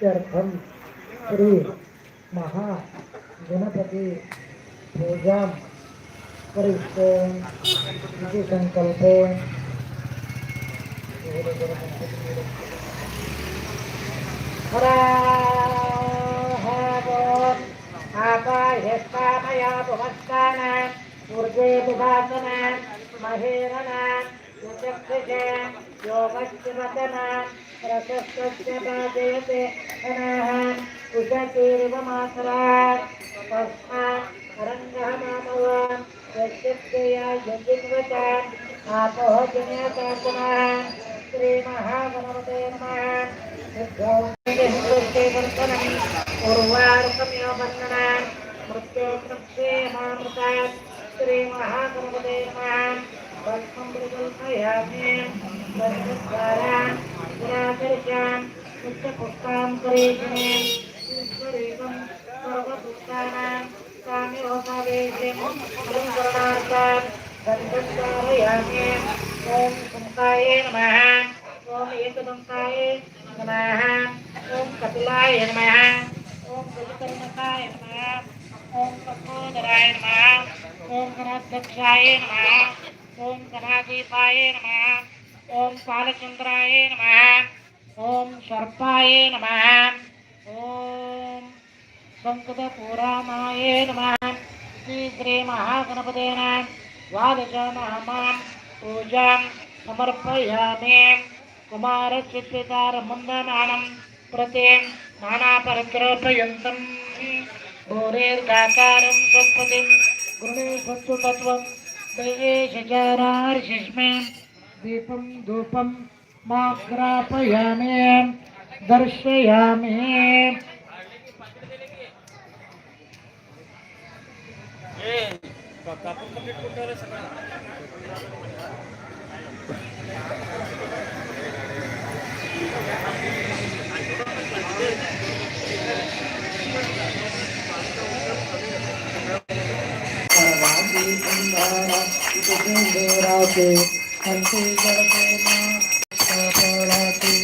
इत्यर्थं श्री महागणपती पूजां करिष्ये इति संकल्पे आपाह्यस्तामया आकाशस्तामया पुमस्तान ऊर्जे विभासन महेरन युचक्षुषे योगश्चिवदन रसस्तस्य बाधयते अनः उषतीरिव मातरा तस्मात् रङ्गः मामव यश्चित्तया यजिन्वचा आपोः जन्यतासनः श्रीमहागणपते नमः उर्वारुकम्योबन्धनान् मृत्योक्षेमामृतात् श्रीमहागणपते नमः ఓం కుంకాయ నమ ఓం ఏకదంకాయ నమ ఓం కపిలాయ నమ ఓం గురుకర్మకాయ నమ ఓం సహోదరాయ నమ ఓం గణాధ్యక్షాయ నమ कपिलाय नमः ॐ गजकर्णकाय नमः ॐ कपोदराय नमः ॐ गणाध्यक्षाय नमः ॐ गणाधीपाय नमः ॐ बालचन्द्राय नमः ॐ सर्पाय नमः ॐ शङ्करपुराणाय नमः श्री श्री महागणपतेन दीपं धूपं माग्रापयामि दर्शयामि राजे कंठी जड़ते माते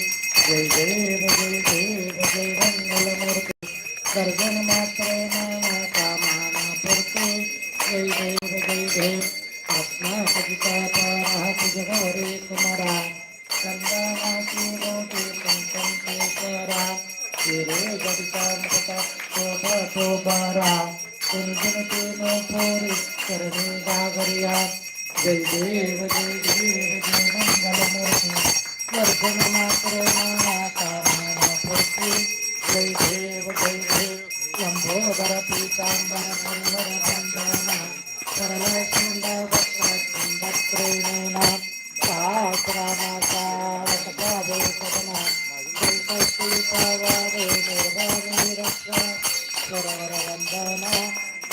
जय देव जय देव जय मंगल मूर्ति गर्जन मात्र माया कामाना पूर्ति जय देव जय देव रत्ना सजिता पारहत जगवरे कुमारा कंदानाची रोटी कंकण केसरा तेरे जडिता शोभा शोभारा कुंजन तेनो पोरी करणे गागरिया जय देव जय देव जय मंगल मूर्ति दर्शन मात्र माया कामना पूर्ति जय देव जय देव लंबोदर पीतांबर मनोहर बंदना सरल सुंद सहस्रामासा सदना निर्वाणी रक्षा सरवर वंदना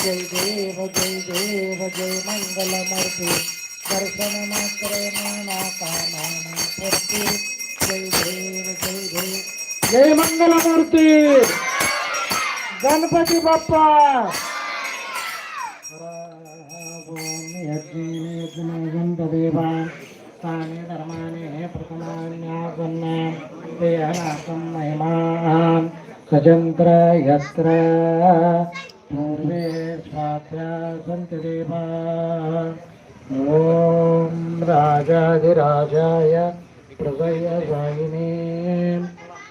जय देव जय देव जय मंगल मूर्ति दर्शन मात्र नाना कामना पूर्ति जय देव जय देव जय मंगल मूर्ती गणपती बाप्पा देवा तानि धर्माणि सजन्त्र यत्र पूर्वे स्वात्या सन्ति देवा ॐ राजाधिराजाय प्रभयवाहिने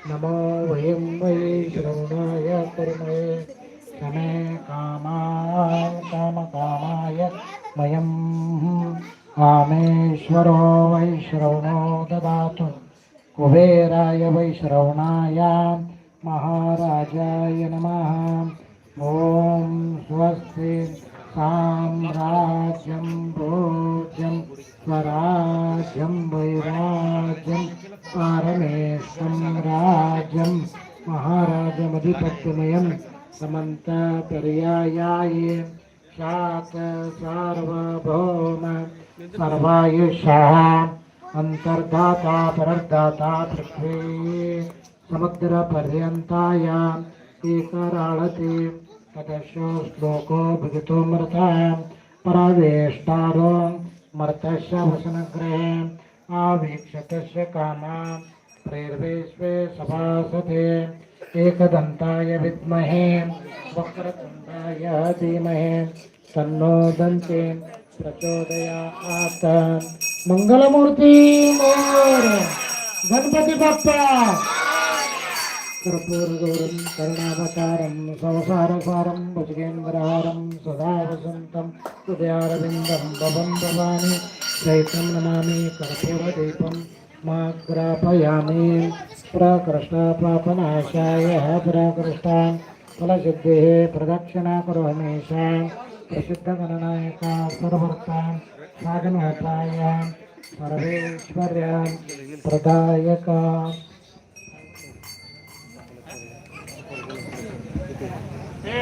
नमो वयं वै श्रवणाय कर्मये। क्षमे कामा कामकामाय वयम् कामेश्वरो वैश्रवणो ददातु। कुबेराय वैश्रवणाय महाराजाय नमः। ॐ स्वस्ति साम्राज्यं भोज्यं स्वराज्यं वैराज्यं पारमेष्टं राज्यं महाराजमधिपत्यमयं समन्तपर्यायाय शात सार्वभौम सर्वायुषः अन्तर्दाता परर्दाता पृथ्वी। समुद्रपर्यन्तायाम् एकराळते तदशो श्लोको भुजितोऽमृता परावेष्टारो मर्तस्य वसनग्रहे आवीक्षतस्य कामा प्रेर्वेश्वे सभासते एकदन्ताय विद्महे वक्रतुण्डाय धीमहे तन्नो दन्ते प्रचोदयात्। मंगलमूर्ती मोर। गणपती बाप्पा। कर्पूरगौरं करुणावतारं संसारसारं भुजगेन्द्रहारं सदा वसन्तं हृदयारविन्दं भवं भवानि चैतं नमामि कर्पूरदीपं माग्रापयामि प्रकृष्टपापनाशाय प्रकृष्टा फलसिद्धिः प्रदक्षिणा करोमीशा प्रसिद्धगणनायका सर्वर्ता सागनोपाय सर्वेश्वर्या प्रदायका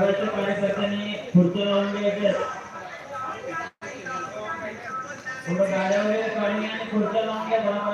गणपती पाण्यासाठी मंडळाच्या खुर्च्या लावून घ्यायचं गाड्यावर पाणी आणि खुर्च्या लावून घ्या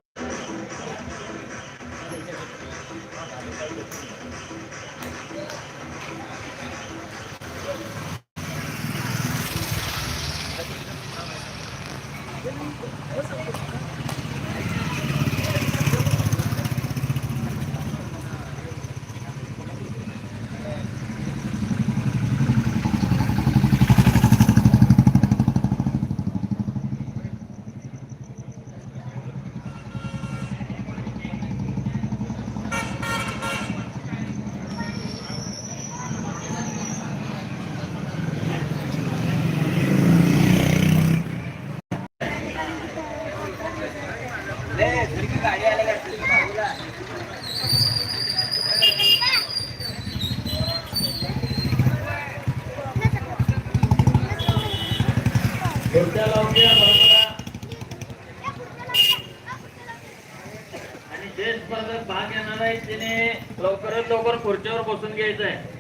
लवकर घ्यायचं आहे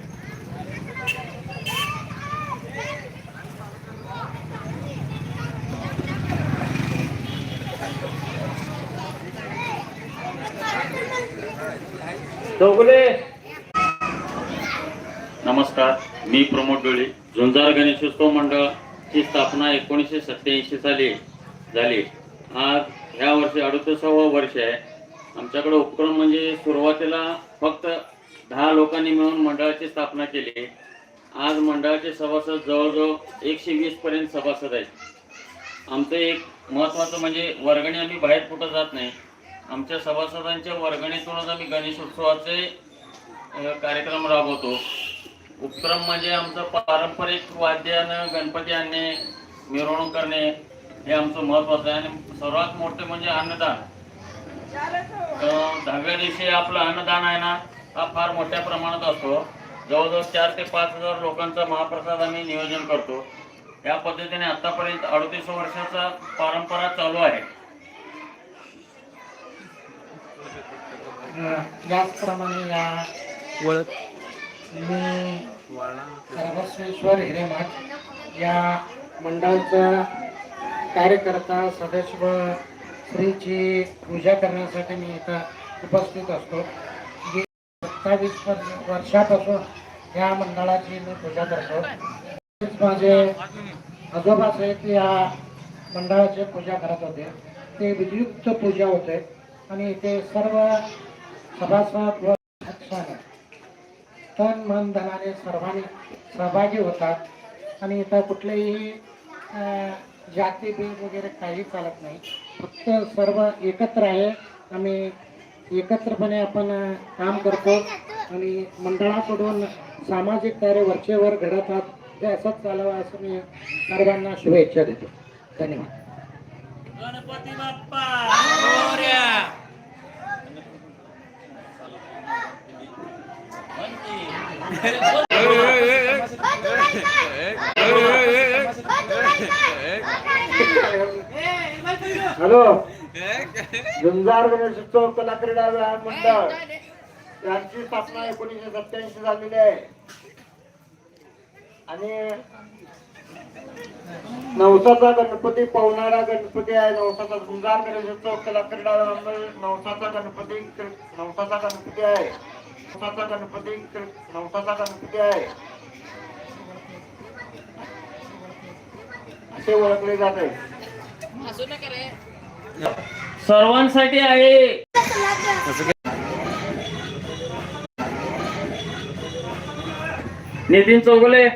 नमस्कार मी प्रमोद डोळे झुंजार गणेशोत्सव मंडळाची स्थापना एकोणीसशे सत्याऐंशी साली झाली. आज ह्या वर्षी अडुतीसावं वर्ष आहे. आमच्याकडे उपक्रम म्हणजे सुरुवातीला फक्त दहा लोकांनी मिळून मंडळाची स्थापना केली. आज मंडळाचे सभासद जवळजवळ एकशे वीस पर्यंत सभासद आहेत. आमचं एक महत्त्वाचं म्हणजे वर्गणी आम्ही बाहेर कुठं जात नाही. आमच्या सभासदांच्या वर्गणीतूनच आम्ही गणेशोत्सवाचे कार्यक्रम राबवतो. उपक्रम म्हणजे आमचं पारंपरिक वाद्यानं गणपती आणणे मिरवणूक करणे हे आमचं महत्वाचं आहे. आणि सर्वात मोठे म्हणजे अन्नदान. दहाव्या दिवशी आपलं अन्नदान आहे ना हा फार मोठ्या प्रमाणात असतो. जवळजवळ चार ते पाच हजार लोकांचा महाप्रसाद आम्ही नियोजन करतो. या पद्धतीने आतापर्यंत अडतीस वर्षाचा परंपरा चालू आहे. याचप्रमाणे या मी सर्वस्वेश्वर हिरेमठ या मंडळाचा कार्यकर्ता सदस्य व श्रीची पूजा करण्यासाठी मी इथं उपस्थित असतो. सत्तावीस वीस वर्षापासून या मंडळाची मी पूजा करतो. तसेच माझे आजोबा साहेब या मंडळाची पूजा करत होते. ते विधियुक्त पूजा होते आणि ते सर्व सभासद व पक्षाने तन मन धनाने सर्वांनी सहभागी होतात आणि इथं कुठलेही जातीभेद वगैरे काही चालत नाही. फक्त सर्व एकत्र आहे. आम्ही एकत्रपणे आपण काम करतो आणि मंडळाकडून सामाजिक कार्य वरचेवर घडत आहात हे असंच चालावं असं मी सर्वांना शुभेच्छा देतो. धन्यवाद. गणपती बाप्पा हॅलो. झुंजार गणेशोत्सव कला क्रीडा व्यायाम मंडळ यांची स्थापना एकोणीसशे सत्याऐंशी झालेली आहे. आणि नवसाचा गणपती पवनारा गणपती आहे. नवसाचा झुंजार गणेशोत्सव कला क्रीडा व्यायाम मंडळ नवसाचा गणपती नवसाचा गणपती आहे. नवसाचा गणपती नवसाचा गणपती आहे. असे ओळखले जाते. सर्वांसाठी आहे. नितीन चौगुले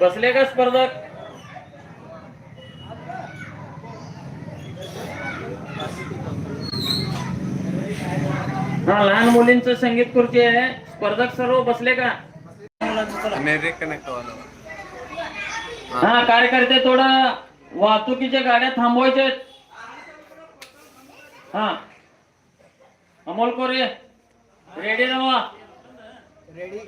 बसले का स्पर्धक? हा लहान मुलींचं संगीत खुर्ची आहे. स्पर्धक सर्व बसले का? हा कार्यकर्ते थोडं वाहतुकीच्या गाड्या थांबवायच्या ಹಾ. ಅಮೋಲ್ಕೋರಿ ರೆಡಿ ನವ ರೆಡಿ